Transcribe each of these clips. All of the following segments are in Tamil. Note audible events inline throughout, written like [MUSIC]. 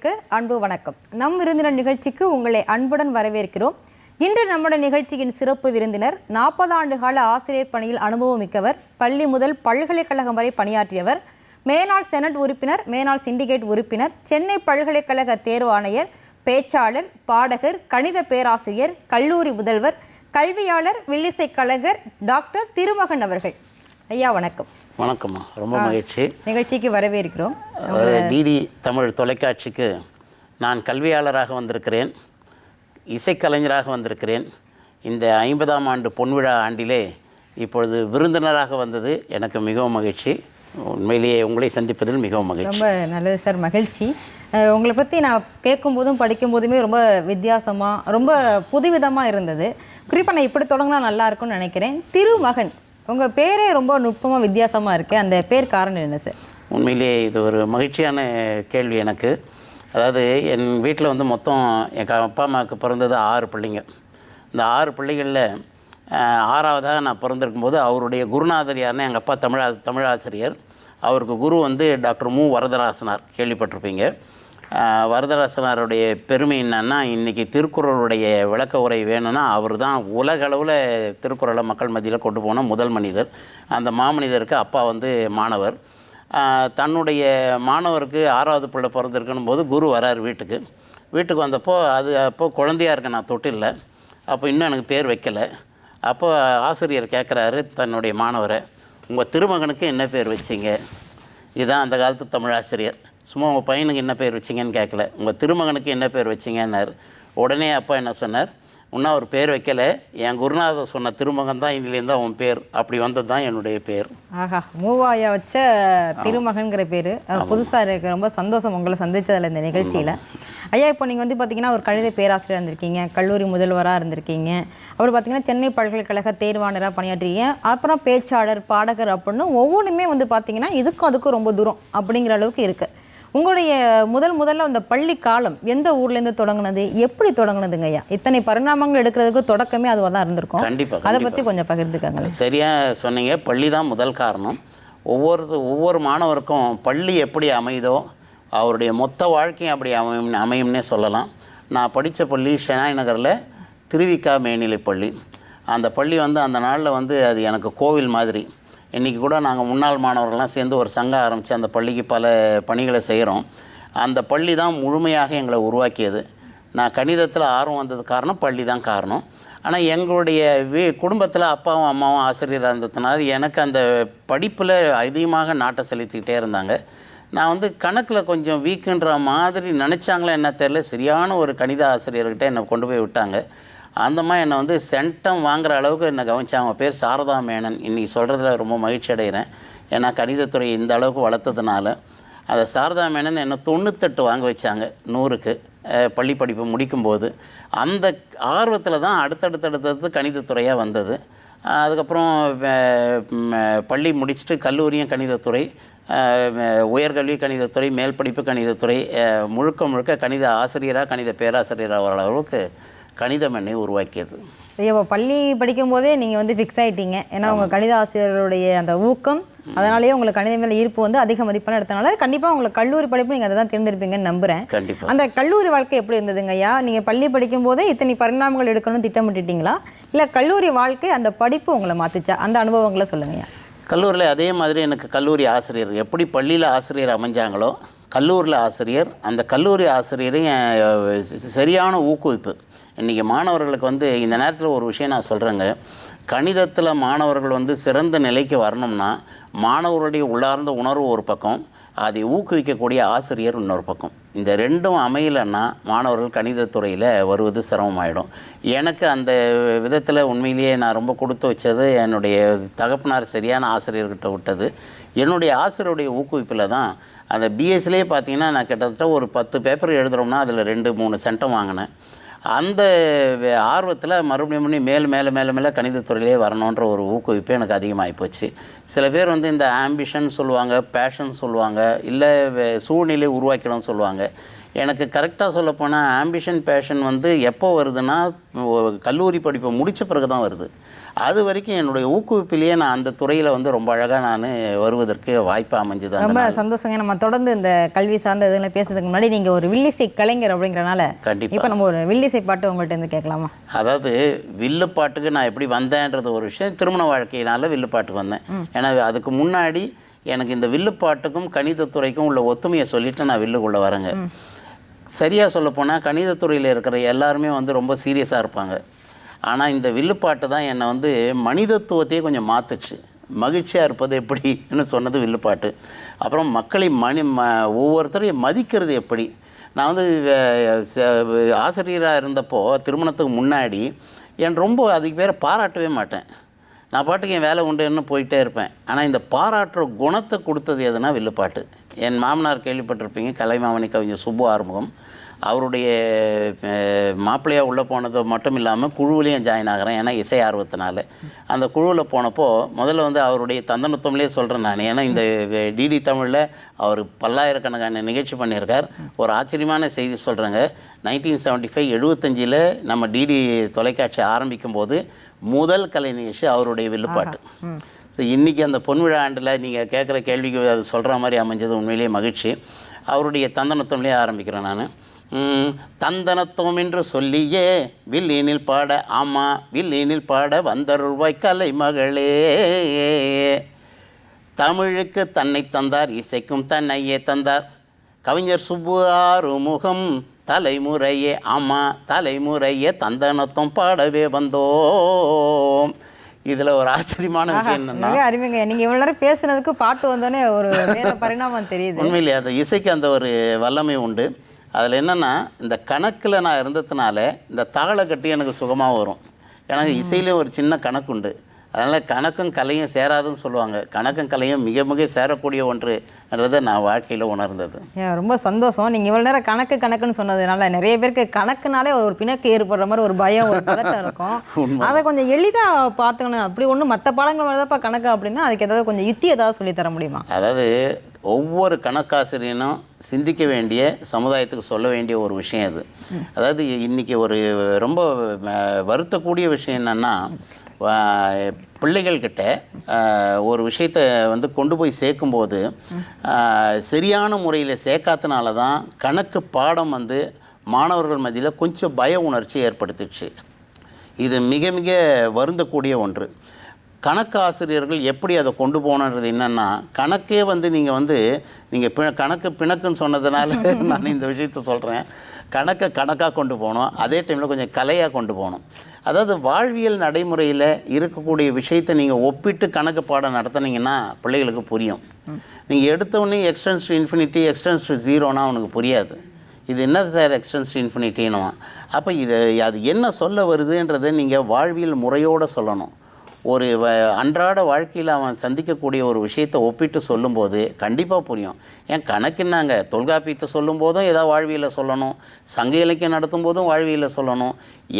நேயர்களுக்கு அன்பு வணக்கம். நம் விருந்தினர் நிகழ்ச்சிக்கு உங்களை அன்புடன் வரவேற்கிறோம். இன்று நம்முடைய நிகழ்ச்சியின் சிறப்பு விருந்தினர் நாற்பது ஆண்டு கால ஆசிரியர் பணியில் அனுபவம் மிக்கவர் பள்ளி முதல் பல்கலைக்கழகம் வரை பணியாற்றியவர் மேனாள் செனட் உறுப்பினர் மேனாள் சிண்டிகேட் உறுப்பினர் சென்னை பல்கலைக்கழக தேர்வு ஆணையர் பேச்சாளர் பாடகர் கணித பேராசிரியர் கல்லூரி முதல்வர் கல்வியாளர் வில்லிசை கலைஞர் டாக்டர் திருமகன் அவர்கள். ஐயா வணக்கம். வணக்கம்மா. ரொம்ப மகிழ்ச்சி. நிகழ்ச்சிக்கு வரவேற்கிறோம். டிடி தமிழ் தொலைக்காட்சிக்கு நான் கல்வியாளராக வந்திருக்கிறேன். இசைக்கலைஞராக வந்திருக்கிறேன். இந்த ஐம்பதாம் ஆண்டு பொன்விழா ஆண்டிலே இப்பொழுது விருந்தினராக வந்தது எனக்கு மிகவும் மகிழ்ச்சி. உண்மையிலேயே உங்களை சந்திப்பதில் மிகவும் மகிழ்ச்சி. ரொம்ப நல்லது சார் மகிழ்ச்சி. உங்களை பற்றி நான் கேட்கும்போதும் படிக்கும்போதுமே ரொம்ப வித்தியாசமாக ரொம்ப புதுவிதமாக இருந்தது. குறிப்பாக நான் இப்படி தொடங்கினா நல்லா இருக்கும்னு நினைக்கிறேன். திருமகன் உங்கள் பேரே ரொம்ப நுட்பமாக வித்தியாசமாக இருக்கு அந்த பேர் காரணம் என்ன சார்? உண்மையிலேயே இது ஒரு மகிழ்ச்சியான கேள்வி எனக்கு. அதாவது என் வீட்டில் வந்து மொத்தம் எங்கள் அப்பா அம்மாவுக்கு பிறந்தது ஆறு பிள்ளைங்க. இந்த ஆறு பிள்ளைகளில் ஆறாவதாக நான் பிறந்திருக்கும்போது அவருடைய குருநாதர் யாருன்னா எங்கள் அப்பா தமிழா தமிழாசிரியர். அவருக்கு குரு வந்து டாக்டர் மு. வரதராசனார் கேள்விப்பட்டிருப்பீங்க. வரதராசனாருடைய பெருமை என்னன்னா இன்றைக்கி திருக்குறளுடைய விளக்க உரை வேணும்னா அவர் தான் உலகளவில் திருக்குறளை மக்கள் மத்தியில் கொண்டு போன முதல் மனிதர். அந்த மாமனிதருக்கு அப்பா வந்து மாணவர். தன்னுடைய மாணவருக்கு ஆறாவது பிள்ளை பிறந்திருக்கணும் போது குரு வரார் வீட்டுக்கு. வீட்டுக்கு வந்தப்போ அது அப்போது குழந்தையாக இருக்கேன் நான் தொட்டில்ல. அப்போ இன்னும் எனக்கு பேர் வைக்கலை. அப்போ ஆசிரியர் கேட்குறாரு தன்னுடைய மாணவரை உங்கள் திருமகனுக்கு என்ன பேர் வச்சீங்க? இதுதான் அந்த காலத்து தமிழ் ஆசிரியர். சும்மா உங்கள் பையனுக்கு என்ன பேர் வச்சீங்கன்னு கேட்கல உங்கள் திருமகனுக்கு என்ன பேர் வச்சீங்கன்னாரு. உடனே அப்பா என்ன சொன்னார்? இன்னும் அவர் பேர் வைக்கல. என் குருநாதர் சொன்ன திருமகன் தான் இன்னிலேருந்து அவன் பேர். அப்படி வந்தது தான் என்னுடைய பேர். ஆஹா மூவாயா வச்ச திருமகன்கிற பேர். புதுசாக இருக்கு. ரொம்ப சந்தோஷம் உங்களை சந்திச்சதில் இந்த நிகழ்ச்சியில். ஐயா இப்போ நீங்கள் வந்து பார்த்தீங்கன்னா ஒரு கணித பேராசிரியர் இருந்திருக்கீங்க. கல்லூரி முதல்வராக இருந்திருக்கீங்க. அப்புறம் பார்த்தீங்கன்னா சென்னை பல்கலைக்கழக தேர்வாளராக பணியாற்றிருக்கீங்க. அப்புறம் பேச்சாளர் பாடகர் அப்படின்னு ஒவ்வொன்றுமே வந்து பார்த்தீங்கன்னா இதுக்கும் அதுக்கும் ரொம்ப தூரம் அப்படிங்கிற அளவுக்கு இருக்குது உங்களுடைய முதல் முதல்ல அந்த பள்ளி காலம் எந்த ஊர்லேருந்து தொடங்குனது? எப்படி தொடங்குனதுங்க ஐயா? இத்தனை பரிணாமங்கள் எடுக்கிறதுக்கு தொடக்கமே அதுவாக தான் இருந்திருக்கும். கண்டிப்பாக அதை பற்றி கொஞ்சம் பகிர்ந்துக்கங்களேன். சரியாக சொன்னீங்க. பள்ளி தான் முதல் காரணம். ஒவ்வொரு ஒவ்வொரு மாணவருக்கும் பள்ளி எப்படி அமையுதோ அவருடைய மொத்த வாழ்க்கையும் அப்படி அமையும் அமையும்னே சொல்லலாம். நான் படித்த பள்ளி ஷெனாய் நகரில் திருவிக்கா மேல்நிலைப் பள்ளி. அந்த பள்ளி வந்து அந்த நாளில் வந்து அது எனக்கு கோவில் மாதிரி. இன்றைக்கி கூட நாங்கள் முன்னாள் மாணவர்கள்லாம் சேர்ந்து ஒரு சங்கம் ஆரம்பித்து அந்த பள்ளிக்கு பல பணிகளை செய்கிறோம் அந்த பள்ளி தான் முழுமையாக எங்களை உருவாக்கியது. நான் கணிதத்தில் ஆர்வம் வந்தது காரணம் பள்ளி தான் காரணம். ஆனால் எங்களுடைய வீ குடும்பத்தில் அப்பாவும் அம்மாவும் ஆசிரியராக இருந்ததுனால எனக்கு அந்த படிப்பில் அதிகமாக நாட்டை செலுத்திக்கிட்டே இருந்தாங்க. நான் வந்து கணக்கில் கொஞ்சம் வீக்குன்ற மாதிரி நினச்சாங்களே என்ன தெரில சரியான ஒரு கணித ஆசிரியர்கிட்ட என்னை கொண்டு போய் விட்டாங்க. அந்த மாதிரி என்னை வந்து சென்டம் வாங்குற அளவுக்கு என்னை கவனிச்சாங்க. அவங்க பேர் சாரதா மேனன். இன்றைக்கி சொல்கிறதுல ரொம்ப மகிழ்ச்சி அடைகிறேன். ஏன்னா கணிதத்துறை இந்த அளவுக்கு வளர்த்ததுனால அதை சாரதா மேனன் என்னை தொண்ணூத்தெட்டு வாங்க வச்சாங்க நூறுக்கு. பள்ளி படிப்பு முடிக்கும்போது. அந்த ஆர்வத்தில் தான் அடுத்தடுத்தடுத்தடுத்து கணிதத்துறையாக வந்தது. அதுக்கப்புறம் பள்ளி முடிச்சுட்டு கல்லூரியும் கணிதத்துறை உயர்கல்வி கணிதத்துறை மேல் படிப்பு கணிதத்துறை முழுக்க முழுக்க கணித ஆசிரியராக கணித பேராசிரியராக வர அளவுக்கு கணிதம் என்னை உருவாக்கியது. ஐயா இப்போ பள்ளி படிக்கும் போதே நீங்கள் வந்து ஃபிக்ஸ் ஆயிட்டீங்க. ஏன்னா உங்கள் கணித ஆசிரியருடைய அந்த ஊக்கம் அதனாலேயே உங்களுக்கு கணித மேலே ஈர்ப்பு வந்து அதிக மதிப்பெண் எடுத்தனால கண்டிப்பாக உங்களுக்கு கல்லூரி படிப்பு நீங்கள் அதை தான் தேர்ந்தெடுப்பீங்கன்னு நம்புகிறேன் கண்டிப்பாக அந்த கல்லூரி வாழ்க்கை எப்படி இருந்ததுங்க ஐயா? நீங்கள் பள்ளி படிக்கும் போதே இத்தனை பரிணாமங்கள் எடுக்கணும்னு திட்டமிட்டுட்டீங்களா? இல்லை கல்லூரி வாழ்க்கை அந்த படிப்பு உங்களை மாத்துச்சா? அந்த அனுபவங்களை சொல்லுங்கய்யா கல்லூரியில் அதே மாதிரி எனக்கு கல்லூரி ஆசிரியர் எப்படி பள்ளியில் ஆசிரியர் அமைஞ்சாங்களோ கல்லூரியில் ஆசிரியர் அந்த கல்லூரி ச- சரியான ஊக்குவிப்பு. இன்றைக்கி மாணவர்களுக்கு வந்து இந்த நேரத்தில் ஒரு விஷயம் நான் சொல்கிறேங்க கணிதத்தில் மாணவர்கள் வந்து சிறந்த நிலைக்கு வரணும்னா மாணவருடைய உள்ளார்ந்த உணர்வு ஒரு பக்கம் அதை ஊக்குவிக்கக்கூடிய ஆசிரியர் இன்னொரு பக்கம். இந்த ரெண்டும் அமையலைன்னா மாணவர்கள் கணிதத்துறையில் வருவது சிரமமாயிடும். எனக்கு அந்த விதத்தில் உண்மையிலேயே நான் ரொம்ப கொடுத்து வச்சது என்னுடைய தகப்பனார் சரியான ஆசிரியர்கிட்ட விட்டது. என்னுடைய ஆசிரியருடைய ஊக்குவிப்பில் தான் அந்த பிஎஸ்சிலே பார்த்தீங்கன்னா நான் கிட்டத்தட்ட ஒரு பத்து பேப்பர் எழுதுகிறோம்னா அதில் ரெண்டு மூணு சென்டம் வாங்கினேன். அந்த ஆர்வத்தில் மறுபடியும் பண்ணி மேல் மேலே மேலே மேலே கணிதத்துறையிலே வரணுன்ற ஒரு ஊக்குவிப்பு எனக்கு அதிகமாகி போச்சு. சில பேர் வந்து இந்த ஆம்பிஷன் சொல்லுவாங்க பேஷன் சொல்லுவாங்க இல்லை சூழ்நிலை உருவாக்கணும்னு சொல்லுவாங்க. எனக்கு கரெக்டாக சொல்லப்போனால் ஆம்பிஷன் பேஷன் வந்து எப்போ வருதுன்னா கல்லூரி படிப்பை முடித்த பிறகு தான் வருது. அது வரைக்கும் என்னுடைய ஊக்குவிப்பிலேயே நான் அந்த துறையில் வந்து ரொம்ப அழகாக நான் வருவதற்கு வாய்ப்பு அமைஞ்சது அந்த ரொம்ப சந்தோஷங்க. நம்ம தொடர்ந்து இந்த கல்வி சார்ந்த இதெல்லாம் பேசுறதுக்கு முன்னாடி நீங்க ஒரு வில்லிசை கலைஞர் அப்படிங்கறனால கண்டிப்பா. இப்போ நம்ம ஒரு வில்லிசை பாட்டு உங்கள்ட்ட இருந்து கேட்கலாமா? அதாவது வில்லுப்பாட்டுக்கு நான் எப்படி வந்தேன்றது ஒரு விஷயம். திருமண வாழ்க்கையினால வில்லுப்பாட்டுக்கு வந்தேன். ஏன்னா அதுக்கு முன்னாடி எனக்கு இந்த வில்லுப்பாட்டுக்கும் கணிதத்துறைக்கும் உள்ள ஒத்துமையை சொல்லிட்டு நான் வில்லுக்குள்ளே வரேங்க. சரியாக சொல்லப்போனால் கணிதத்துறையில் இருக்கிற எல்லாருமே வந்து ரொம்ப சீரியஸாக இருப்பாங்க. ஆனால் இந்த வில்லுப்பாட்டு தான் என்னை வந்து மனிதத்துவத்தையே கொஞ்சம் மாற்றுச்சு மகிழ்ச்சியாக இருப்பது எப்படின்னு சொன்னது வில்லுப்பாட்டு. அப்புறம் மக்களை மணி ம ஒவ்வொருத்தரையும் மதிக்கிறது எப்படி? நான் வந்து ஆசிரியராக இருந்தப்போ திருமணத்துக்கு முன்னாடி என் ரொம்ப அதுக்கு பேரை பாராட்டவே மாட்டேன். நான் பாட்டுக்கு என் வேலை உண்டுன்னு போயிட்டே இருப்பேன். ஆனால் இந்த பாராட்டுற குணத்தை கொடுத்தது எதுனா வில்லுப்பாட்டு. என் மாமனார் கேள்விப்பட்டிருப்பீங்க கலைமாமணி கவிஞர் சுப்பு ஆறுமுகம். அவருடைய மாப்பிள்ளையாக உள்ளே போனது மட்டும் இல்லாமல் குழுவிலையும் ஜாயின் ஆகிறேன். ஏன்னா இசை ஆர்வத்தினால. அந்த குழுவில் போனப்போ முதல்ல வந்து அவருடைய தந்தனத்துவம்லேயே சொல்கிறேன் நான். ஏன்னா இந்த டிடி தமிழில் அவர் பல்லாயிரக்கணக்கான நிகழ்ச்சி பண்ணியிருக்கார். ஒரு ஆச்சரியமான செய்தி சொல்கிறேங்க நைன்டீன் செவன்ட்டி ஃபைவ் எழுபத்தஞ்சில் நம்ம டிடி தொலைக்காட்சி ஆரம்பிக்கும் போது முதல் கலை நிகழ்ச்சி அவருடைய வில்லுப்பாட்டு. இன்றைக்கி அந்த பொன்விழா ஆண்டில் நீங்கள் கேட்குற கேள்விக்கு அது சொல்கிற மாதிரி அமைஞ்சது. உண்மையிலேயே மகிழ்ச்சி. அவருடைய தந்தனத்தம்லேயே ஆரம்பிக்கிறேன் நான். தந்தனத்துவம் என்று சொல்லியே வில்லினில் பாட ஆமா வில்லினில் பாட வந்தருள்வாய் கலை மகளே தமிழுக்கு தன்னை தந்தார் இசைக்கும் தன்னையே தந்தார். கவிஞர் சுப்பு ஆறுமுகம் தலைமுறையே ஆமா தலைமுறையே தந்தனத்துவம் பாடவே வந்தோம். இதில் ஒரு ஆச்சரியமான விஷயம் என்னன்னா அருமைங்க. நீங்க இவ்வளவு நேரம் பேசுனதுக்கு பாட்டு வந்தோடனே ஒரு பரிணாமம் தெரியுது. உண்மையிலே அந்த இசைக்கு அந்த ஒரு வல்லமை உண்டு. அதில் என்னென்னா இந்த கணக்கில் நான் இருந்ததுனால இந்த தாளை கட்டி எனக்கு சுகமாக வரும். எனக்கு இசையிலே ஒரு சின்ன கணக்கு உண்டு அதனால் கணக்கும் கலையும் சேராதுன்னு சொல்லுவாங்க. கணக்கும் கலையும் மிக மிக சேரக்கூடிய ஒன்றுன்றதை நான் வாழ்க்கையில் உணர்ந்தது. ரொம்ப சந்தோஷம். நீங்க இவ்வளவு நேரம் கணக்கு கணக்குன்னு சொன்னதுனால நிறைய பேருக்கு கணக்குனாலே ஒரு பிணக்கு ஏற்படுற மாதிரி ஒரு பயம் ஒரு பதட்டம் இருக்கும். [LAUGHS] அதை கொஞ்சம் எளிதா பார்த்துக்கணும். அப்படி ஒன்றும் மற்ற பாடங்கள் வரதப்பா கணக்கு அப்படின்னா அதுக்கு ஏதாவது கொஞ்சம் யுத்தி ஏதாவது சொல்லி தர முடியுமா? அதாவது ஒவ்வொரு கணக்காசிரியனும் சிந்திக்க வேண்டிய சமுதாயத்துக்கு சொல்ல வேண்டிய ஒரு விஷயம் அது. அதாவது இன்றைக்கி ஒரு ரொம்ப வருத்தக்கூடிய விஷயம் என்னென்னா பிள்ளைகள்கிட்ட ஒரு விஷயத்தை வந்து கொண்டு போய் சேர்க்கும்போது சரியான முறையில் சேர்க்காதனால தான் கணக்கு பாடம் வந்து மாணவர்கள் மத்தியில் கொஞ்சம் பய உணர்ச்சி ஏற்படுத்துச்சு இது மிக மிக வருந்தக்கூடிய ஒன்று. கணக்கு ஆசிரியர்கள் எப்படி அதை கொண்டு போகணுன்றது என்னென்னா கணக்கே வந்து நீங்கள் வந்து நீங்கள் பி கணக்கு பிணக்குன்னு சொன்னதுனால [LAUGHS] நான் இந்த விஷயத்த சொல்கிறேன் கணக்கை கணக்காக கொண்டு போகணும் அதே டைமில் கொஞ்சம் கலையாக கொண்டு போகணும் அதாவது வாழ்வியல் நடைமுறையில் இருக்கக்கூடிய விஷயத்தை நீங்கள் ஒப்பிட்டு கணக்கு பாடம் நடத்துனீங்கன்னா பிள்ளைகளுக்கு புரியும். நீங்கள் எடுத்தவொடனே x tends to infinity x tends to ஜீரோனா அவனுக்கு புரியாது. இது என்ன சார் எக்ஸ்டென்ஸ் இன்ஃபினிட்டின்னு அப்போ இது அது என்ன சொல்ல வருதுன்றதை நீங்கள் வாழ்வியல் முறையோடு சொல்லணும். ஒரு வ அன்றாட வாழ்க்கையில் அவன் சந்திக்கக்கூடிய ஒரு விஷயத்தை ஒப்பிட்டு சொல்லும்போது கண்டிப்பாக புரியும். ஏன் கணக்குன்னாங்க தொல்காப்பியத்தை சொல்லும்போதும் ஏதாவது வாழ்வியில் சொல்லணும். சங்க இலக்கியம் நடத்தும் போதும் வாழ்வியில் சொல்லணும்.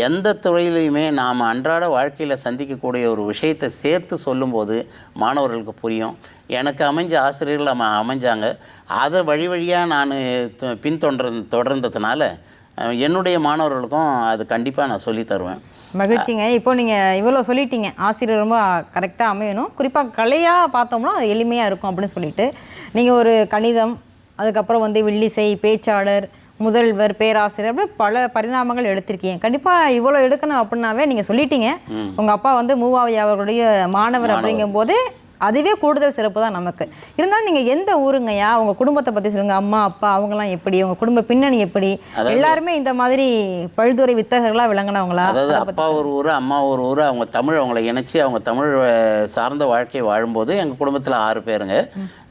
எந்த துறையிலையுமே நாம் அன்றாட வாழ்க்கையில் சந்திக்கக்கூடிய ஒரு விஷயத்தை சேர்த்து சொல்லும்போது மாணவர்களுக்கு புரியும். எனக்கு அமைஞ்ச ஆசிரியர்கள் அம அமைஞ்சாங்க. அதை வழி வழியாக நான் பின்தொடர் தொடர்ந்ததுனால என்னுடைய மாணவர்களுக்கும் அது கண்டிப்பாக நான் சொல்லித்தருவேன் மகிழ்ச்சிங்க. இப்போ நீங்க இவ்வளோ சொல்லிட்டீங்க. ஆசிரியர் ரொம்ப கரெக்டாக அமையணும். குறிப்பாக கலையா பார்த்தோம்னா அது எளிமையா இருக்கும் அப்படின்னு சொல்லிட்டு. நீங்க ஒரு கணிதம் அதுக்கப்புறம் வந்து வில்லிசை பேச்சாளர் முதல்வர் பேராசிரியர் அப்படி பல பரிணாமங்கள் எடுத்திருக்கீங்க. கண்டிப்பா இவ்வளோ எடுக்கணும் அப்படின்னாவே நீங்க சொல்லிட்டீங்க. உங்க அப்பா வந்து மூவாவி அவர்களுடைய மாணவர் அப்படிங்கும் போதே அதுவே கூடுதல் சிறப்பு தான் நமக்கு. இருந்தாலும் நீங்க எந்த ஊருங்கய்யா? உங்க குடும்பத்தை பத்தி சொல்லுங்க. அம்மா அப்பா அவங்கலாம் எப்படி? உங்க குடும்ப பின்னணி எப்படி? எல்லாருமே இந்த மாதிரி பல்துறை வித்தகர்களா விளங்கினவங்களா? அதாவது அப்பா ஒரு ஊர் அம்மா ஒரு ஊர் அவங்க தமிழ் அவங்கள இணைச்சி அவங்க தமிழ் சார்ந்த வாழ்க்கையை வாழும்போது எங்கள் குடும்பத்தில் ஆறு பேருங்க.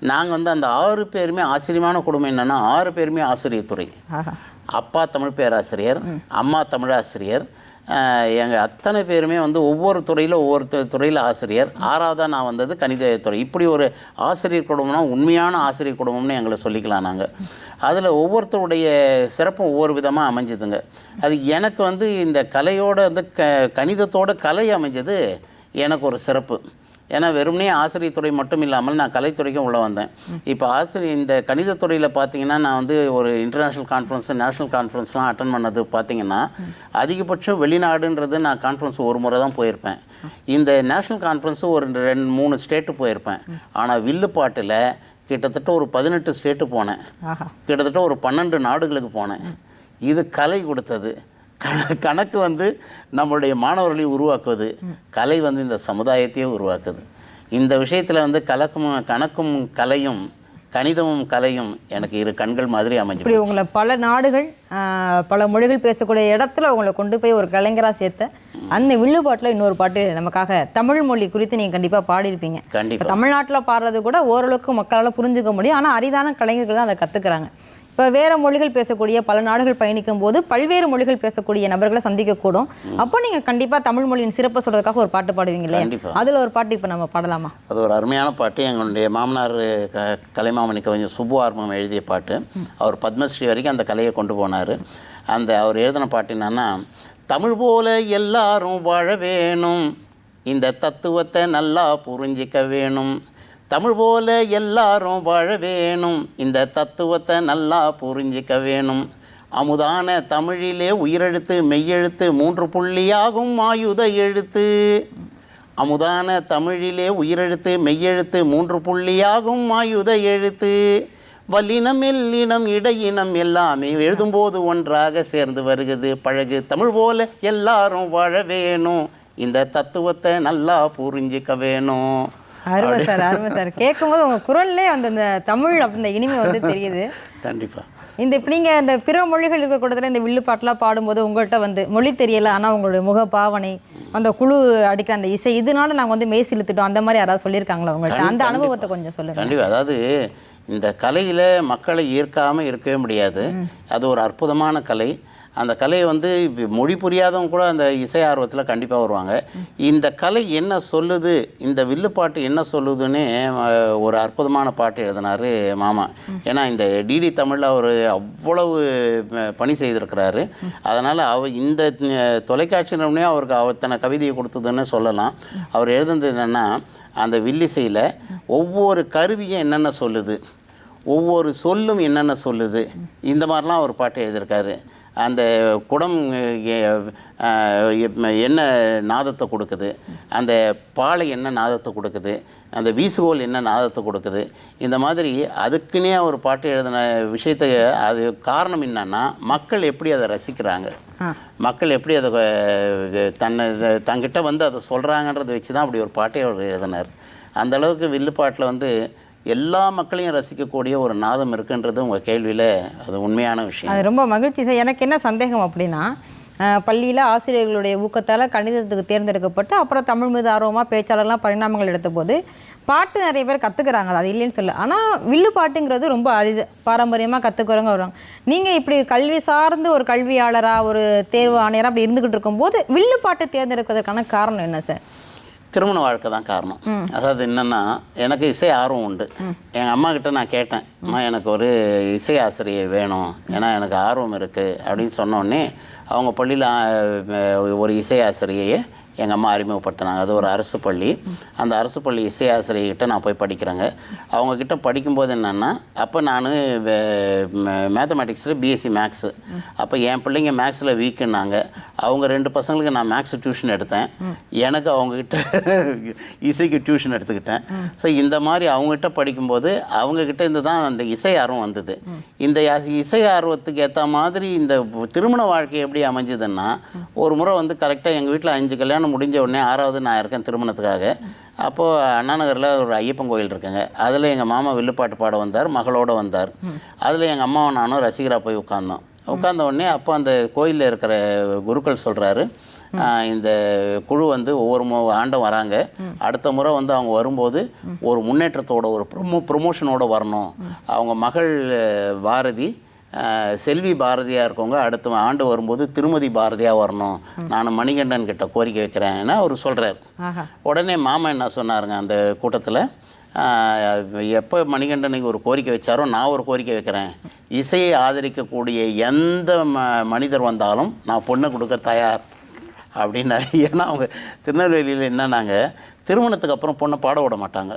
நாங்கள் வந்து அந்த ஆறு பேருமே ஆச்சரியமான குடும்பம் என்னென்னா ஆறு பேருமே ஆசிரியர் துறை ஆஹா. அப்பா தமிழ் பேராசிரியர் அம்மா தமிழாசிரியர் எங்கள் அத்தனை பேருமே வந்து ஒவ்வொரு துறையில் ஒவ்வொரு துறையில் ஆசிரியர். ஆறாவதாக நான் வந்தது கணித துறை. இப்படி ஒரு ஆசிரியர் குடும்பம்னா உண்மையான ஆசிரியர் குடும்பம்னு எங்களை சொல்லிக்கலாம் நாங்கள் அதில் ஒவ்வொருத்தருடைய சிறப்பும் ஒவ்வொரு விதமாக அமைஞ்சதுங்க. அது எனக்கு வந்து இந்த கலையோட வந்து க கணிதத்தோட கலை அமைஞ்சது எனக்கு ஒரு சிறப்பு. ஏன்னா வெறுமனே ஆசிரியர் துறை மட்டும் இல்லாமல் நான் கலைத்துறைக்கும் உள்ளே வந்தேன். இப்போ ஆசிரியர் இந்த கணிதத்துறையில் பார்த்தீங்கன்னா நான் வந்து ஒரு இன்டர்நேஷ்னல் கான்ஃபரன்ஸ் நேஷ்னல் கான்ஃபரன்ஸ்லாம் அட்டன் பண்ணது பார்த்தீங்கன்னா அதிகபட்சம் வெளிநாடுன்றது நான் கான்ஃபரன்ஸ் ஒரு முறை தான் போயிருப்பேன். இந்த நேஷ்னல் கான்ஃபரன்ஸு ஒரு ரெண்டு மூணு ஸ்டேட்டு போயிருப்பேன். ஆனால் வில்லுப்பாட்டில் கிட்டத்தட்ட ஒரு பதினெட்டு ஸ்டேட்டு போனேன். கிட்டத்தட்ட ஒரு பன்னெண்டு நாடுகளுக்கு போனேன். இது கலை கொடுத்தது. கணக்கு வந்து நம்மளுடைய மாணவர்களை உருவாக்குவது கலை வந்து இந்த சமுதாயத்தையே உருவாக்குது. இந்த விஷயத்தில் வந்து கலக்கும் கணக்கும் கலையும் கணிதமும் கலையும் எனக்கு இரு கண்கள் மாதிரி அமைஞ்சு இப்படி உங்களை பல நாடுகள் பல மொழிகள் பேசக்கூடிய இடத்துல உங்களை கொண்டு போய் ஒரு கலைஞராக சேர்த்த அந்த வில்லுப்பாட்டில் இன்னொரு பாட்டு நமக்காக தமிழ் மொழி குறித்து நீங்கள் கண்டிப்பாக பாடியிருப்பீங்க. கண்டிப்பா. இப்போ தமிழ்நாட்டில் பாடுறது கூட ஓரளவுக்கு மக்களால் புரிஞ்சுக்க முடியும். ஆனால் அரிதான கலைஞர்கள் தான் அதை கற்றுக்குறாங்க இப்போ வேற மொழிகள் பேசக்கூடிய பல நாடுகள் பயணிக்கும் போது பல்வேறு மொழிகள் பேசக்கூடிய நபர்களை சந்திக்கக்கூடும். அப்போ நீங்கள் கண்டிப்பாக தமிழ் மொழியின் சிறப்பை சொல்றதுக்காக ஒரு பாட்டு பாடுவீங்க இல்லையா? கண்டிப்பா. அதில் ஒரு பாட்டு இப்போ நம்ம பாடலாமா? அது ஒரு அருமையான பாட்டு. எங்களுடைய மாமனார் க கலைமாமணி கவிஞர் சுப்பு ஆர்மம் எழுதிய பாட்டு. அவர் பத்மஸ்ரீ வரைக்கும் அந்த கலையை கொண்டு போனார். அந்த அவர் எழுதின பாட்டு என்னன்னா தமிழ் போல எல்லாரும் வாழ வேணும். இந்த தத்துவத்தை நல்லா புரிஞ்சிக்க வேணும். தமிழ் போல எல்லாரும் வாழ வேணும். இந்த தத்துவத்தை நல்லா புரிஞ்சிக்க வேணும். அமுதான தமிழிலே உயிரெழுத்து மெய்யெழுத்து மூன்று புள்ளியாகும் ஆயுத எழுத்து. அமுதான தமிழிலே உயிரெழுத்து மெய்யெழுத்து மூன்று புள்ளியாகும் ஆயுத எழுத்து. வல்லினம் எல்லினம் இடையினம் எல்லாமே எழுதும்போது ஒன்றாக சேர்ந்து வருகிறது. பழகு தமிழ் போல எல்லாரும் வாழ வேணும். இந்த தத்துவத்தை நல்லா புரிஞ்சிக்க வேணும். அருமை சார் அருமை சார். கேட்கும்போது உங்கள் குரல்லே அந்த இந்த தமிழ் அந்த இனிமை வந்து தெரியுது. கண்டிப்பாக இந்த இப்போ நீங்கள் இந்த பிற மொழிகள் இருக்க கூடத்துல இந்த வில்லு பாட்டெலாம் பாடும்போது உங்கள்கிட்ட வந்து மொழி தெரியல ஆனால் உங்களுடைய முக பாவனை அந்த குழு அடிக்கிற அந்த இசை இதனால நாங்கள் வந்து மெய் இழுத்துட்டோம் அந்த மாதிரி யாராவது சொல்லியிருக்காங்களா உங்கள்கிட்ட அந்த அனுபவத்தை கொஞ்சம் சொல்லுங்கள் கண்டிப்பாக அதாவது இந்த கலையில் மக்களை ஈர்க்காமல் இருக்கவே முடியாது. அது ஒரு அற்புதமான கலை. அந்த கலையை வந்து இப்போ மொழி புரியாதவங்க கூட அந்த இசை ஆர்வத்தில் கண்டிப்பாக வருவாங்க. இந்த கலை என்ன சொல்லுது? இந்த வில்லுப்பாட்டு என்ன சொல்லுதுன்னு ஒரு அற்புதமான பாட்டு எழுதினார் மாமா. ஏன்னா இந்த டிடி தமிழில் அவர் அவ்வளவு பணி செய்திருக்கிறாரு. அதனால் அவ இந்த அஹ், தொலைக்காட்சி நிறுவனமே அவருக்கு அத்தனை கவிதையை கொடுத்ததுன்னு சொல்லலாம். அவர் எழுதுனது என்னென்னா அந்த வில்லிசையில் ஒவ்வொரு கருவியும் என்னென்ன சொல்லுது? ஒவ்வொரு சொல்லும் என்னென்ன சொல்லுது? இந்த மாதிரிலாம் அவர் பாட்டு எழுதியிருக்காரு. அந்த குடம் என்ன நாதத்தை கொடுக்குது? அந்த பாலை என்ன நாதத்தை கொடுக்குது? அந்த வீசுகோல் என்ன நாதத்தை கொடுக்குது? இந்த மாதிரி அதுக்குன்னே ஒரு பாட்டு எழுதின விஷயத்தை அது காரணம் என்னன்னா மக்கள் எப்படி அதை ரசிக்கிறாங்க. மக்கள் எப்படி அதை தன்னை தங்கிட்ட வந்து அதை சொல்கிறாங்கன்றதை வச்சு தான் அப்படி ஒரு பாட்டை அவர் எழுதினார். அந்த அளவுக்கு வில்லுப்பாட்டில் வந்து எல்லா மக்களையும் ரசிக்கக்கூடிய ஒரு நாதம் இருக்குன்றது உங்கள் கேள்வியில் அது உண்மையான விஷயம். அது ரொம்ப மகிழ்ச்சி சார். எனக்கு என்ன சந்தேகம் அப்படின்னா பள்ளியில் ஆசிரியர்களுடைய ஊக்கத்தால் கணிதத்துக்கு தேர்ந்தெடுக்கப்பட்டு அப்புறம் தமிழ் மீது ஆர்வமாக பேச்சாளர்லாம் பரிணாமங்கள் எடுத்தபோது பாட்டு நிறைய பேர் கற்றுக்குறாங்க அது இல்லைன்னு சொல்ல ஆனால் வில்லு பாட்டுங்கிறது ரொம்ப அரிது. பாரம்பரியமாக கற்றுக்கிறவங்க வருவாங்க. நீங்கள் இப்படி கல்வி சார்ந்து ஒரு கல்வியாளராக ஒரு தேர்வு ஆணையராக அப்படி இருந்துக்கிட்டு இருக்கும்போது வில்லு பாட்டு தேர்ந்தெடுப்பதற்கான காரணம் என்ன சார்? திருமண வாழ்க்கை தான் காரணம். அதாவது என்னென்னா எனக்கு இசை ஆர்வம் உண்டு. எங்கள் அம்மா கிட்ட நான் கேட்டேன் அம்மா எனக்கு ஒரு இசை ஆசிரியை வேணும். ஏன்னா எனக்கு ஆர்வம் இருக்குது அப்படின்னு சொன்னோடனே அவங்க பள்ளியில் ஒரு இசை ஆசிரியையை எங்கள் அம்மா அறிமுகப்படுத்தினாங்க. அது ஒரு அரசு பள்ளி. அந்த அரசு பள்ளி இசை ஆசிரியர்கிட்ட நான் போய் படிக்கிறேங்க. அவங்கக்கிட்ட படிக்கும்போது என்னென்னா அப்போ நான் மேத்தமெட்டிக்ஸில் பிஎஸ்சி மேக்ஸு அப்போ என் பிள்ளைங்க மேக்ஸில் வீக்குன்னாங்க அவங்க ரெண்டு பசங்களுக்கு நான் மேக்ஸ் டியூஷன் எடுத்தேன். எனக்கு அவங்கக்கிட்ட [LAUGHS] இசைக்கு டியூஷன் எடுத்துக்கிட்டேன். ஸோ இந்த மாதிரி அவங்ககிட்ட படிக்கும்போது அவங்கக்கிட்ட இருந்து தான் அந்த இசை ஆர்வம் வந்தது. இந்த இசை ஆர்வத்துக்கு ஏற்ற மாதிரி இந்த திருமண வாழ்க்கை எப்படி அமைஞ்சதுன்னா ஒரு முறை வந்து கரெக்டாக எங்கள் வீட்டில் அஞ்சு கல்யாணம் முடிஞ்ச உடனே ஆறாவது நான் இருக்கேன் திருமணத்துக்காக. அப்போது அண்ணா நகரில் ஒரு ஐயப்பன் கோயில் இருக்குங்க. அதில் எங்கள் மாமா வில்லுப்பாட்டு பாட வந்தார் மகளோட வந்தார். அதில் எங்கள் அம்மாவும் நானும் ரசிகராக போய் உட்காந்தோம் உட்கார்ந்த உடனே அப்போ அந்த கோயிலில் இருக்கிற குருக்கள் சொல்கிறாரு இந்த குழு வந்து ஒவ்வொரு ஆண்டும் வராங்க. அடுத்த முறை வந்து அவங்க வரும்போது ஒரு முன்னேற்றத்தோட ஒரு ப்ரொமோ ப்ரொமோஷனோட வரணும். அவங்க மகள் பாரதி செல்வி பாரதியாக இருக்கவங்க அடுத்த ஆண்டு வரும்போது திருமதி பாரதியாக வரணும். நான் மணிகண்டன் கிட்ட கோரிக்கை வைக்கிறேன்னு அவர் சொல்கிறார் உடனே மாமா என்ன சொன்னாருங்க அந்த கூட்டத்தில்? எப்போ மணிகண்டனுக்கு ஒரு கோரிக்கை வச்சாரோ நான் ஒரு கோரிக்கை வைக்கிறேன். இசையை ஆதரிக்கக்கூடிய எந்த ம மனிதர் வந்தாலும் நான் பொண்ணை கொடுக்க தயார். அப்படின்னாரு. ஏன்னா அவங்க திருநெல்வேலியில் என்னன்னாங்க திருமணத்துக்கு அப்புறம் பொண்ணை பாட விட மாட்டாங்க.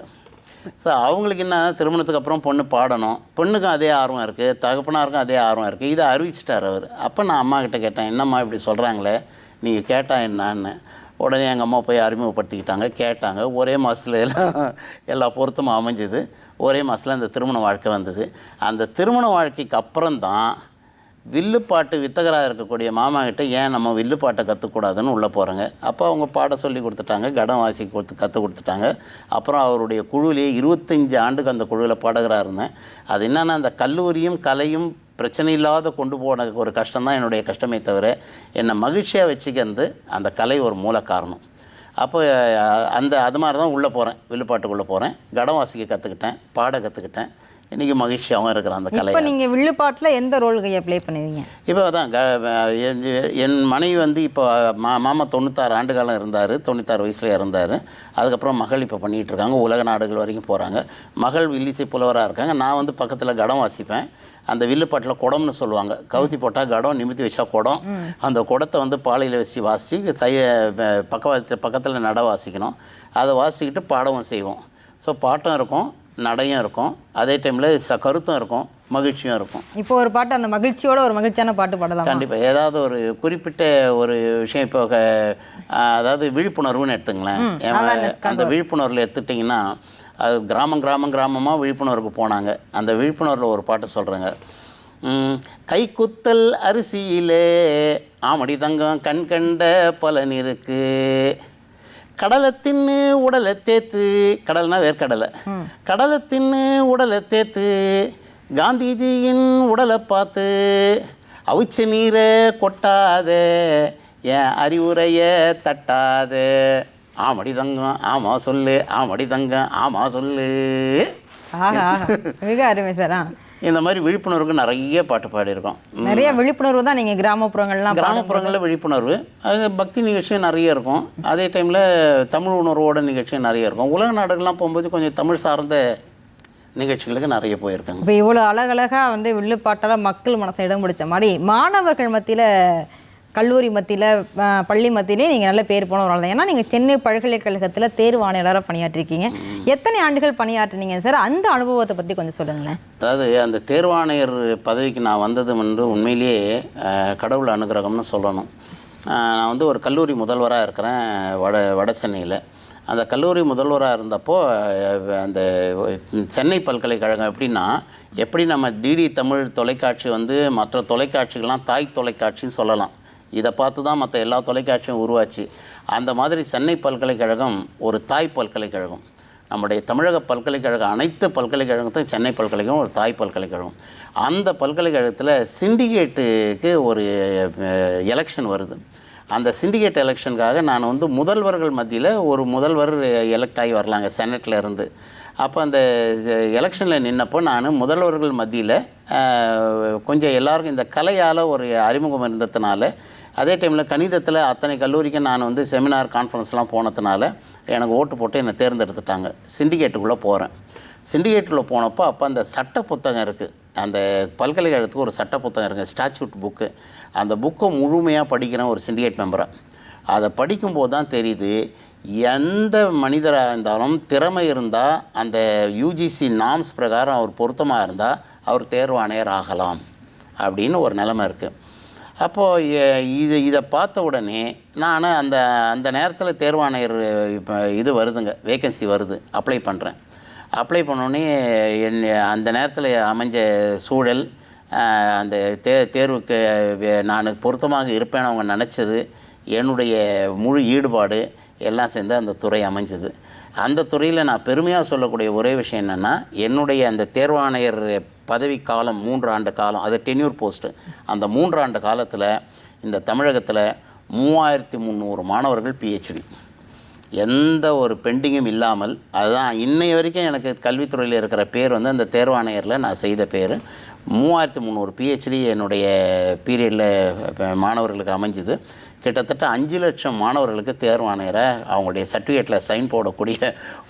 ஸோ அவங்களுக்கு என்ன திருமணத்துக்கு அப்புறம் பொண்ணு பாடணும். பொண்ணுக்கும் அதே ஆர்வம் இருக்குது தகப்பனாருக்கும் அதே ஆர்வம் இருக்குது இதை அறிவிச்சிட்டார் அவர். அப்போ நான் அம்மாக்கிட்ட கேட்டேன் என்னம்மா இப்படி சொல்கிறாங்களே நீங்கள் கேட்டால் என்னான்னு? உடனே எங்கள் அம்மா போய் அறிமுகப்படுத்திக்கிட்டாங்க கேட்டாங்க. ஒரே மாதத்துல எல்லாம் [LAUGHS] எல்லா பொருத்தமும் அமைஞ்சுது. ஒரே மாதத்தில் அந்த திருமண வாழ்க்கை வந்தது. அந்த திருமண வாழ்க்கைக்கு அப்புறம்தான் வில்லுப்பாட்டு வித்தகராக இருக்கக்கூடிய மாமா கிட்ட ஏன் நம்ம வில்லுப்பாட்டை கற்றுக்கூடாதுன்னு உள்ளே போகிறாங்க அப்போ அவங்க பாட சொல்லி கொடுத்துட்டாங்க கடம் வாசி கொடுத்து கற்றுக் கொடுத்துட்டாங்க. அப்புறம் அவருடைய குழுவிலேயே இருபத்தஞ்சி ஆண்டுக்கு அந்த குழுவில் பாடகராக இருந்தேன். அது என்னென்னா அந்த கல்லூரியும் கலையும் பிரச்சனை இல்லாத கொண்டு போன ஒரு கஷ்டம் தான் என்னுடைய கஷ்டமே தவிர என்னை மகிழ்ச்சியாக வச்சுக்கிறது அந்த கலை ஒரு மூல காரணம். அப்போ அந்த அது மாதிரி தான் உள்ளே போகிறேன் வில்லுப்பாட்டுக்குள்ளே போகிறேன் கடம் வாசிக்க கற்றுக்கிட்டேன் பாட கற்றுக்கிட்டேன் இன்றைக்கி மகிழ்ச்சியாகவும் இருக்கிறேன் அந்த கலை இப்போ நீங்கள் வில்லுப்பாட்டில் எந்த ரோல் ஐயா ப்ளே பண்ணுவீங்க? இப்போ தான் என் மனைவி வந்து இப்போ மா மாமா தொண்ணூத்தாறு ஆண்டு காலம் இருந்தார் தொண்ணூத்தாறு வயசில் இறந்தார். அதுக்கப்புறம் மகள் இப்போ பண்ணிகிட்டு இருக்காங்க உலக நாடுகள் வரைக்கும் போகிறாங்க மகள் வில்லிசை புலவராக இருக்காங்க. நான் வந்து பக்கத்தில் கடம் வாசிப்பேன். அந்த வில்லுப்பாட்டில் குடம்னு சொல்லுவாங்க. கவுத்தி போட்டால் கடம் நிமித்தி வச்சா குடம். அந்த குடத்தை வந்து பாலையில் வச்சு வாசி சை பக்கவாதத்தில் பக்கத்தில் நட வாசிக்கணும். அதை வாசிக்கிட்டு பாடவும் செய்வோம். ஸோ பாட்டும் இருக்கும். நடையும் இருக்கும். அதே டைமில் ச கருத்தும் இருக்கும் மகிழ்ச்சியும் இருக்கும். இப்போ ஒரு பாட்டு அந்த மகிழ்ச்சியோட ஒரு மகிழ்ச்சியான பாட்டு பாடலாம்? கண்டிப்பாக ஏதாவது ஒரு குறிப்பிட்ட ஒரு விஷயம் இப்போ அதாவது விழிப்புணர்வுன்னு எடுத்துங்களேன். ஏன் அந்த விழிப்புணர்வில் எடுத்துட்டிங்கன்னா அது கிராமம் கிராமம் கிராமமாக விழிப்புணர்வுக்கு போனாங்க. அந்த விழிப்புணர்வில் ஒரு பாட்டு சொல்கிறேங்க கைக்குத்தல் அரிசியிலே ஆமடி தங்கம் கண் கண்ட பலன் இருக்கு. கடலை தின்னு உடலை தேத்து. கடல்னா வேர்க்கடலை. கடலை தின்னு உடலை தேத்து. காந்திஜியின் உடலை பார்த்து அவிச்ச நீரை கொட்டாதே என் அறிவுரைய தட்டாதே. ஆமடி தங்கம் ஆமா சொல்லு ஆமடி தங்கம் ஆமா சொல்லு. [LAUGHS] மிக அருமை சார். இந்த மாதிரி விழிப்புணர்வுக்கு நிறைய பாட்டு பாடியிருக்கோம். நிறைய விழிப்புணர்வு தான் நீங்கள் கிராமப்புறங்கள்லாம் கிராமப்புறங்களில் விழிப்புணர்வு. அது பக்தி நிகழ்ச்சியும் நிறைய இருக்கும். அதே டைமில் தமிழ் உணர்வோட நிகழ்ச்சியும் நிறைய இருக்கும். உலக நாடுகள்லாம் போகும்போது கொஞ்சம் தமிழ் சார்ந்த நிகழ்ச்சிகளுக்கு நிறைய போயிருக்காங்க. இப்போ இவ்வளோ அழகழகா வந்து வில்லுப்பாட்டால் மக்கள் மனசை இடம் பிடிச்ச மாதிரி மாணவர்கள் மத்தியில் கல்லூரி மத்தியில் பள்ளி மத்தியிலே நீங்கள் நல்ல பேர் போன ஒரு ஆள் தான். ஏன்னா நீங்கள் சென்னை பல்கலைக்கழகத்தில் தேர்வாணையாளராக பணியாற்றிருக்கீங்க. எத்தனை ஆண்டுகள் பணியாற்றினீங்க சார்? அந்த அனுபவத்தை பற்றி கொஞ்சம் சொல்லுங்களேன். அதாவது அந்த தேர்வாணையர் பதவிக்கு நான் வந்தது வந்து உண்மையிலேயே கடவுள் அனுகிரகம்னு சொல்லணும். நான் வந்து ஒரு கல்லூரி முதல்வராக இருக்கிறேன் வட வட சென்னையில். அந்த கல்லூரி முதல்வராக இருந்தப்போ அந்த சென்னை பல்கலைக்கழகம் எப்படின்னா எப்படி நம்ம டிடி தமிழ் தொலைக்காட்சி வந்து மற்ற தொலைக்காட்சிகள்லாம் தாய் தொலைக்காட்சின்னு சொல்லலாம். இதை பார்த்து தான் மற்ற எல்லா தொலைக்காட்சியும் உருவாச்சு. அந்த மாதிரி சென்னை பல்கலைக்கழகம் ஒரு தாய் பல்கலைக்கழகம். நம்முடைய தமிழக பல்கலைக்கழகம் அனைத்து பல்கலைக்கழகத்தையும் சென்னை பல்கலைக்கழகம் ஒரு தாய் பல்கலைக்கழகம். அந்த பல்கலைக்கழகத்தில் சிண்டிகேட்டுக்கு ஒரு எலெக்ஷன் வருது. அந்த சிண்டிகேட் எலெக்ஷனுக்காக நான் வந்து முதல்வர்கள் மத்தியில் ஒரு முதல்வர் எலெக்ட் ஆகி வரலாங்க செனட்டில் இருந்து. அப்போ அந்த எலெக்ஷனில் நின்னப்போ நான் முதல்வர்கள் மத்தியில் கொஞ்சம் எல்லாருக்கும் இந்த கலையால் ஒரு அறிமுகம் இருந்ததுனால அதே டைமில் கணிதத்தில் அத்தனை கல்லூரிக்கும் நான் வந்து செமினார் கான்ஃபரன்ஸ்லாம் போனதுனால எனக்கு ஓட்டு போட்டு என்னை தேர்ந்தெடுத்துட்டாங்க. சிண்டிகேட்டுக்குள்ளே போகிறேன் சிண்டிகேட்டில் போனப்போ அப்போ அந்த சட்ட புத்தகம் இருக்குது அந்த பல்கலைக்கழகத்துக்கு ஒரு சட்ட புத்தகம் இருக்குது ஸ்டாச்சூட் புக்கு அந்த புக்கை முழுமையாக படிக்கிறேன் ஒரு சிண்டிகேட் மெம்பராக அதை படிக்கும்போது தான் தெரியுது எந்த மனிதராக இருந்தாலும் திறமை இருந்தால் அந்த யூஜிசி நாம்ஸ் பிரகாரம் அவர் பொருத்தமாக இருந்தால் அவர் தேர்வாணையர் ஆகலாம். அப்படின்னு ஒரு நிலைமை இருக்குது அப்போது இது இதை பார்த்த உடனே நான் அந்த அந்த நேரத்தில் தேர்வாணையர் இப்போ இது வருதுங்க வேகன்சி வருது அப்ளை பண்ணுறேன் அப்ளை பண்ணோடனே என் அந்த நேரத்தில் அமைஞ்ச சூழல் அந்த தே தேர்வுக்கு நான் பொருத்தமாக இருப்பேன்னு அவங்க நினச்சது என்னுடைய முழு ஈடுபாடு எல்லாம் சேர்ந்து அந்த துறை அமைஞ்சது. அந்த துறையில் நான் பெருமையாக சொல்லக்கூடிய ஒரே விஷயம் என்னென்னா என்னுடைய அந்த தேர்வாணையர் பதவி காலம் மூன்று ஆண்டு காலம் அது டென்யூர் போஸ்ட்டு அந்த மூன்று ஆண்டு காலத்தில் இந்த தமிழகத்தில் மூவாயிரத்தி முந்நூறு மாணவர்கள் பிஹெச்டி எந்த ஒரு பெண்டிங்கும் இல்லாமல் அதுதான் இன்னை வரைக்கும் எனக்கு கல்வித்துறையில் இருக்கிற பேர் வந்து அந்த தேர்வாணையரில் நான் செய்த பேர். மூவாயிரத்தி முந்நூறு பிஹெச்டி என்னுடைய பீரியடில் மாணவர்களுக்கு அமைஞ்சுது. கிட்டத்தட்ட அஞ்சு லட்சம் மாணவர்களுக்கு தேர்வாணையரை அவங்களுடைய சர்டிஃபிகேட்டில் சைன் போடக்கூடிய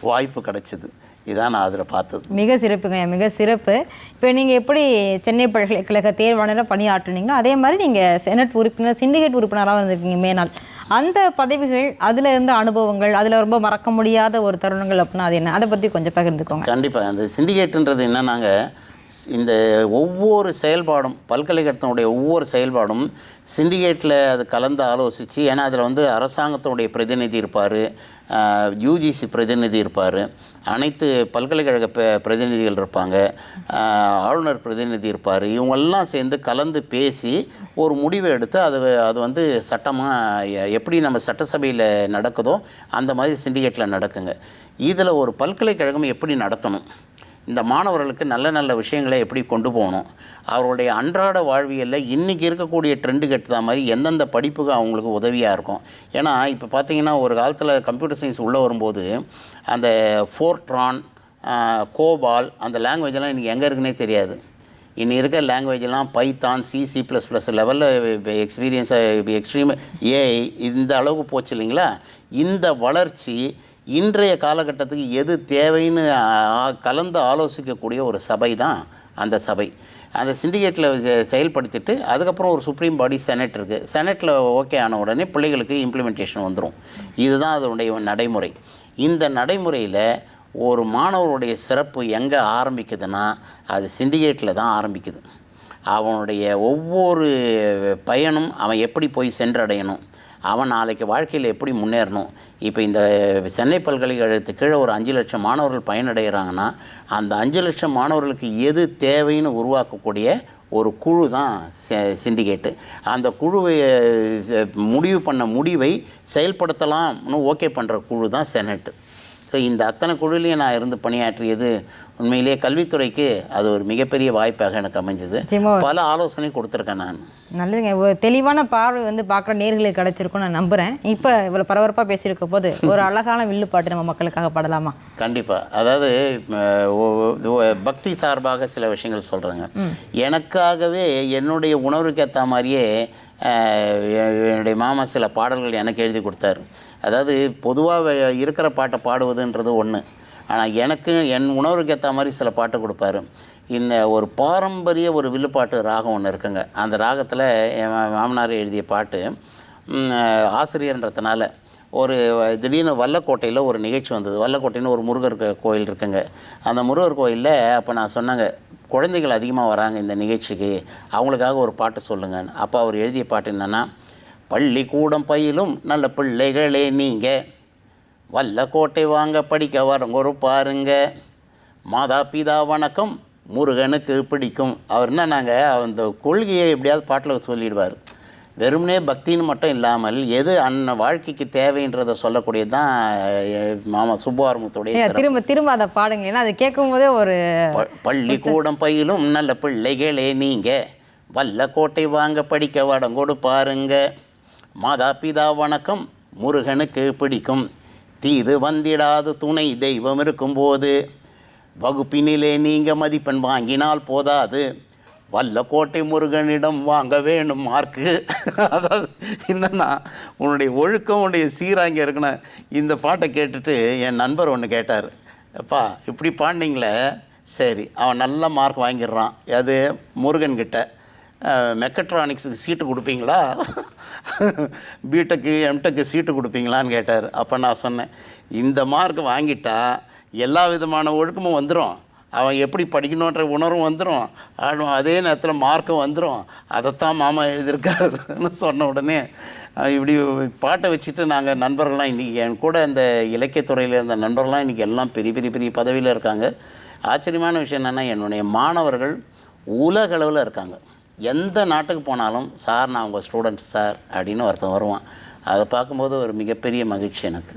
வாய்ப்பு கிடைச்சிது. இதான் நான் அதில் பார்த்தது. மிக சிறப்புங்க மிக சிறப்பு. இப்போ நீங்கள் எப்படி சென்னை பல்கலைக்கழக தேர்வாளராக பணியாற்றுனீங்களோ அதே மாதிரி நீங்கள் செனட் உறுப்பினர் சிண்டிகேட் உறுப்பினராக வந்திருக்கீங்க மேனாள் அந்த பதவிகள் அதில் இருந்த அனுபவங்கள் அதில் ரொம்ப மறக்க முடியாத ஒரு தருணங்கள் அப்படின்னா அது என்ன? அதை பற்றி கொஞ்சம் பகிர்ந்துக்கோங்க. கண்டிப்பாக அந்த சிண்டிகேட்டுன்றது என்னன்னாங்க இந்த ஒவ்வொரு செயல்பாடும் பல்கலைக்கழகத்தினுடைய ஒவ்வொரு செயல்பாடும் சிண்டிகேட்டில் அது கலந்து ஆலோசித்து ஏன்னா அதில் வந்து அரசாங்கத்தினுடைய பிரதிநிதி இருப்பார் யூஜிசி பிரதிநிதி இருப்பார் அனைத்து பல்கலைக்கழக ப- பிரதிநிதிகள் இருப்பாங்க ஆளுநர் பிரதிநிதி இருப்பார் இவங்கெல்லாம் சேர்ந்து கலந்து பேசி ஒரு முடிவை எடுத்து அது அது வந்து சட்டமாக எப்படி நம்ம சட்டசபையில் நடக்குதோ அந்த மாதிரி சிண்டிகேட்டில் நடக்குங்க. இதில் ஒரு பல்கலைக்கழகம் எப்படி நடத்தணும்? இந்த மாணவர்களுக்கு நல்ல நல்ல விஷயங்களை எப்படி கொண்டு போகணும்? அவர்களுடைய அன்றாட வாழ்வியலில் இன்றைக்கி இருக்கக்கூடிய ட்ரெண்டுக்கு ஏற்ற மாதிரி எந்தெந்த படிப்புக்கு அவங்களுக்கு உதவியாக இருக்கும்? ஏன்னா இப்போ பார்த்தீங்கன்னா ஒரு காலத்தில் கம்ப்யூட்டர் சயின்ஸ் உள்ளே வரும்போது அந்த ஃபோர்ட்ரான் கோபால் அந்த லாங்குவேஜெல்லாம் இன்றைக்கி எங்கே இருக்குன்னே தெரியாது. இன்னி இருக்க லாங்குவேஜெல்லாம் Python C C plus plus லெவலில் எக்ஸ்பீரியன்ஸாக எக்ஸ்ட்ரீம் ஏஐ இந்த அளவுக்கு போச்சு இல்லைங்களா? இந்த வளர்ச்சி இன்றைய காலகட்டத்துக்கு எது தேவைன்னு கலந்து ஆலோசிக்கக்கூடிய ஒரு சபை தான் அந்த சபை. அந்த சிண்டிகேட்டில் செயல்படுத்திட்டு அதுக்கப்புறம் ஒரு சுப்ரீம் பாடி செனட் இருக்குது செனட்டில் ஓகே ஆன உடனே பிள்ளைகளுக்கு இம்ப்ளிமெண்டேஷன் வந்துடும் இதுதான் அதனுடைய நடைமுறை. இந்த நடைமுறையில் ஒரு மாணவருடைய சிறப்பு எங்கே ஆரம்பிக்குதுன்னா அது சிண்டிகேட்டில் தான் ஆரம்பிக்குது. அவனுடைய ஒவ்வொரு பயனும் அவன் எப்படி போய் சென்றடையணும்? அவன் நாளைக்கு வாழ்க்கையில் எப்படி முன்னேறணும்? இப்போ இந்த சென்னை பல்கலைக்கழகத்துக்கு கீழே ஒரு அஞ்சு லட்சம் மாணவர்கள் பயனடைகிறாங்கன்னா அந்த அஞ்சு லட்சம் மாணவர்களுக்கு எது தேவைன்னு உருவாக்கக்கூடிய ஒரு குழு தான் சிண்டிகேட்டு அந்த குழுவை முடிவு பண்ண முடிவை செயல்படுத்தலாம்னு ஓகே பண்ணுற குழு தான் செனட்டு ஸோ இந்த அத்தனை குழுலையும் நான் இருந்து பணியாற்றியது உண்மையிலேயே கல்வித்துறைக்கு அது ஒரு மிகப்பெரிய வாய்ப்பாக எனக்கு அமைஞ்சது. பல ஆலோசனை கொடுத்துருக்கேன் நான். நல்லதுங்க. ஒரு தெளிவான பார்வை வந்து பார்க்குற நேர்களுக்கு கிடைச்சிருக்கும்னு நான் நம்புகிறேன் இப்போ இவ்வளோ பரபரப்பாக பேசியிருக்க போது ஒரு [LAUGHS] அழகான வில்லுப்பாட்டு நம்ம மக்களுக்காக பாடலாமா? கண்டிப்பாக அதாவது பக்தி சார்பாக சில விஷயங்கள் சொல்கிறேங்க எனக்காகவே என்னுடைய உணர்வுக்கு ஏற்ற மாதிரியே என்னுடைய மாமா சில பாடல்கள் எனக்கு எழுதி கொடுத்தாரு. அதாவது பொதுவாக இருக்கிற பாட்டை பாடுவதுன்றது ஒன்று ஆனால் எனக்கு என் உணர்வுக்கு ஏற்ற மாதிரி சில பாட்டு கொடுப்பாரு. இந்த ஒரு பாரம்பரிய ஒரு வில்லுப்பாட்டு ராகம் ஒன்று இருக்குங்க. அந்த ராகத்தில் என் மாமனார் எழுதிய பாட்டு ஆசிரியர்ன்றதுனால ஒரு திடீர்னு வல்லக்கோட்டையில் ஒரு நிகழ்ச்சி வந்தது. வல்லக்கோட்டைன்னு ஒரு முருகர் கோயில் இருக்குங்க. அந்த முருகர் கோயிலில் அப்போ நான் சொன்னாங்க குழந்தைகள் அதிகமாக வராங்க இந்த நிகழ்ச்சிக்கு அவங்களுக்காக ஒரு பாட்டு சொல்லுங்கன்னு. அப்போ அவர் எழுதிய பாட்டு என்னென்னா பள்ளிக்கூடம் பயிலும் நல்ல பிள்ளைகளே நீங்கள் வல்லக்கோட்டை வாங்க படிக்க வரங்கொரு பாருங்க. மாதா பிதா வணக்கம். முருகனுக்கு பிடிக்கும். அவர் என்ன நாங்கள் அந்த கொள்கையை எப்படியாவது பாட்டில் சொல்லிடுவார். வெறுமனே பக்தின்னு மட்டும் இல்லாமல் எது அன்ன வாழ்க்கைக்கு தேவைன்றதை சொல்லக்கூடியது தான் மாமா சுப்புவாரமுத்துடைய ஏன் திரும்ப திரும்ப அதை பாடுங்க. ஏன்னா அதை கேட்கும் போதே ஒரு பள்ளிக்கூடம் பயிலும் நல்ல பிள்ளைகளே நீங்க. வல்லக்கோட்டை வாங்க படிக்க வடங்கொடு பாருங்க. மாதா பிதா வணக்கம். முருகனுக்கு பிடிக்கும். தீது வந்திடாது துணை தெய்வம் இருக்கும்போது. வகுப்பினிலே நீங்கள் மதிப்பெண் வாங்கினால் போதாது. வல்லக்கோட்டை முருகனிடம் வாங்க வேணும் மார்க்கு. அதாவது என்னன்னா உன்னுடைய ஒழுக்கம் உன்னுடைய சீராங்க இருக்கணும் இந்த பாட்டை கேட்டுட்டு என் நண்பர் ஒன்று கேட்டார். அப்பா இப்படி பாடினீங்களே. சரி அவன் நல்ல மார்க் வாங்கிடுறான். அது முருகன்கிட்ட. மெக்கட்ரானிக்ஸுக்கு சீட்டு கொடுப்பீங்களா? பிடெக்கு எம்டெக்கு சீட்டு கொடுப்பீங்களான்னு கேட்டார். அப்போ நான் சொன்னேன் இந்த மார்க் வாங்கிட்டா எல்லா விதமான ஒழுக்கமும் வந்துடும் அவன் எப்படி படிக்கணுன்ற உணர்வும் வந்துடும் ஆடும் அதே நேரத்தில் மார்க்கும் வந்துடும் அதைத்தான் மாமா எழுதியிருக்காருன்னு சொன்ன உடனே இப்படி பாட்டை வச்சுட்டு நாங்கள் நண்பர்கள்லாம் இன்றைக்கி என் கூட இந்த இலக்கியத்துறையில் இருந்த நண்பர்கள்லாம் இன்றைக்கி எல்லாம் பெரிய பெரிய பெரிய பதவியில் இருக்காங்க. ஆச்சரியமான விஷயம் என்னென்னா என்னுடைய மாணவர்கள் உலகளவில் இருக்காங்க. எந்த நாட்டுக்கு போனாலும் சார் நான் உங்கள் ஸ்டூடெண்ட் சார் அப்படின்னு ஒருத்தன் வருவான். அதை பார்க்கும்போது ஒரு மிகப்பெரிய மகிழ்ச்சி எனக்கு.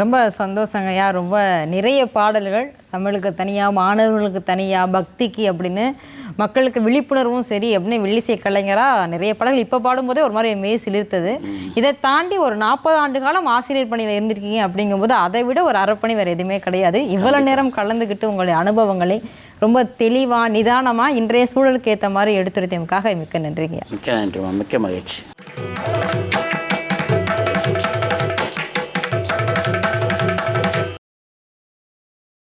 ரொம்ப சந்தோஷங்க. ஐயா ரொம்ப நிறைய பாடல்கள். தமிழுக்கு தனியாக மாணவர்களுக்கு தனியாக பக்திக்கு அப்படின்னு மக்களுக்கு விழிப்புணர்வும் சரி அப்படின்னு வில்லிசை கலைஞராக நிறைய பாடல்கள் இப்போ பாடும்போதே ஒரு மாதிரி மெய் சிலிர்த்தது. இதை தாண்டி ஒரு நாற்பது ஆண்டு காலம் ஆசிரியர் பணியில் இருந்திருக்கீங்க அப்படிங்கும்போது அதை விட ஒரு அரைப்பணி வேறு எதுவுமே கிடையாது. இவ்வளோ நேரம் கலந்துக்கிட்டு உங்களுடைய அனுபவங்களை ரொம்ப தெளிவாக நிதானமாக இன்றைய சூழலுக்கு ஏற்ற மாதிரி எடுத்துரைத்தமைக்காக மிக்க நன்றிங்க மிக்க நன்றி மிக்க மகிழ்ச்சி.